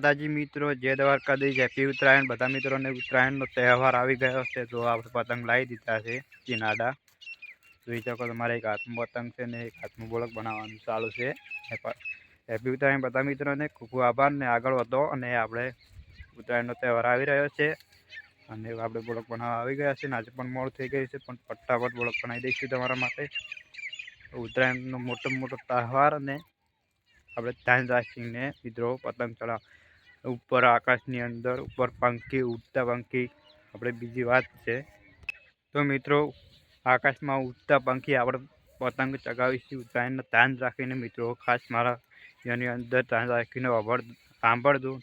માતાજી મિત્રો, જય દ્વારકાધીશ, હેપી ઉત્તરાયણ. બધા મિત્રોને ઉત્તરાયણનો તહેવાર આવી ગયો છે, તો આપણે પતંગ લાવી દીધા છે, ચીનાડા. જોઈ શકો તમારે એક હાથમાં પતંગ છે ને એક હાથમાં બોળક બનાવવાનું ચાલુ છે. હેપી ઉત્તરાયણ. બધા મિત્રોને ખૂબ ખૂબ આભાર ને આગળ વધો અને આપણે ઉત્તરાયણનો તહેવાર આવી રહ્યો છે. અને આપણે બોળક બનાવવા આવી ગયા છે ને, આજે પણ મોડ થઈ ગયું છે, પણ ફટાફટ બોળક બનાવી દઈશું તમારા માટે. ઉત્તરાયણનો મોટો મોટો તહેવાર અને આપણે ધ્યાન રાખીને મિત્રો પતંગ ચડાવ. ઉપર, આકાશની અંદર, ઉપર પંખી, ઉડતા પંખી, આપણે બીજી વાત છે. તો મિત્રો, આકાશમાં ઉડતા પંખી આપણે પતંગ ચગાવીશું ઉત્તરાયણનું ધ્યાન રાખીને મિત્રો, ખાસ મારા એની અંદર ધ્યાન રાખીને સાંભળજો.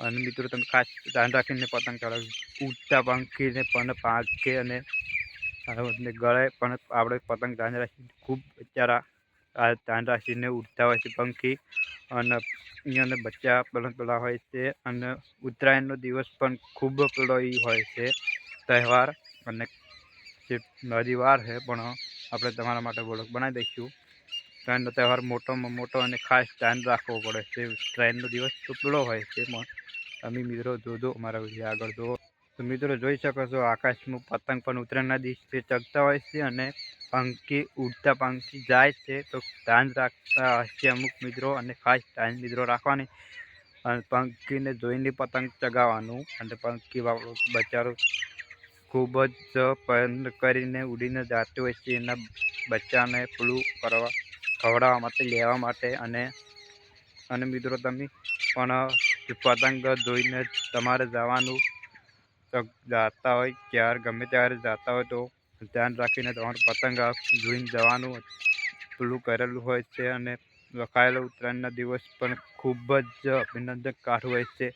અને મિત્રો, તમે ખાસ ધ્યાન રાખીને પતંગ ચડાવી ઉડતા પંખીને પણ પાંખે અને ગળે પણ આપણે પતંગ ધ્યાન રાખીને ખૂબ બિચારા આ ધ્યાન રાખીને ઉડતા હોય છે પંખી અને અહીંયાને બચ્ચા પેલા હોય છે અને ઉત્તરાયણનો દિવસ પણ ખૂબ પેલો હોય છે. તહેવાર અને જે નદી છે પણ આપણે તમારા માટે બોલક બનાવી દઈશું. ટ્રેનનો તહેવાર મોટોમાં મોટો અને ખાસ ધ્યાન રાખવો પડે છે. ઉત્તરાયણનો દિવસ તો પેલો હોય છે પણ તમે મિત્રો જોજો, અમારા વીડિયો આગળ જુઓ તો મિત્રો જોઈ શકો છો, આકાશમાં પતંગ પણ ઉત્તરાયણના દિવસે ચગતા હોય છે અને પંખી ઉડતા પંખી જાય છે. તો ધ્યાન રાખતા હશે અમુક મિત્રો અને ખાસ ધ્યાન મિત્રો રાખવાની. અને પંખીને જોઈને પતંગ ચગાવવાનું અને પંખી બચારો ખૂબ જ પસંદ કરીને ઉડીને જાતું હોય છે. એના બચ્ચાને પેલું કરવા, ખવડાવવા માટે, લેવા માટે અને અને મિત્રો તમે પણ પતંગ જોઈને તમારે જવાનું જાતા હોય, ક્યારે ગમે ત્યારે જતા હોય તો ધ્યાન રાખીને તમારું પતંગ જોઈને જવાનું પેલું કરેલું હોય છે અને લખાયેલો ઉત્તરાયણના દિવસ પણ ખૂબ જ અભિનંદન કાઢવું હોય છે.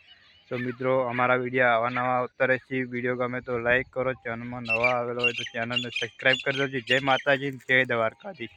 તો મિત્રો, અમારા વીડિયો આવા નવા આવતા રહેશે. વીડિયો ગમે તો લાઈક કરો, ચેનલમાં નવા આવેલો હોય તો ચેનલને સબસ્ક્રાઈબ કરી દેજો. જય માતાજી, જય દ્વારકાધીશ.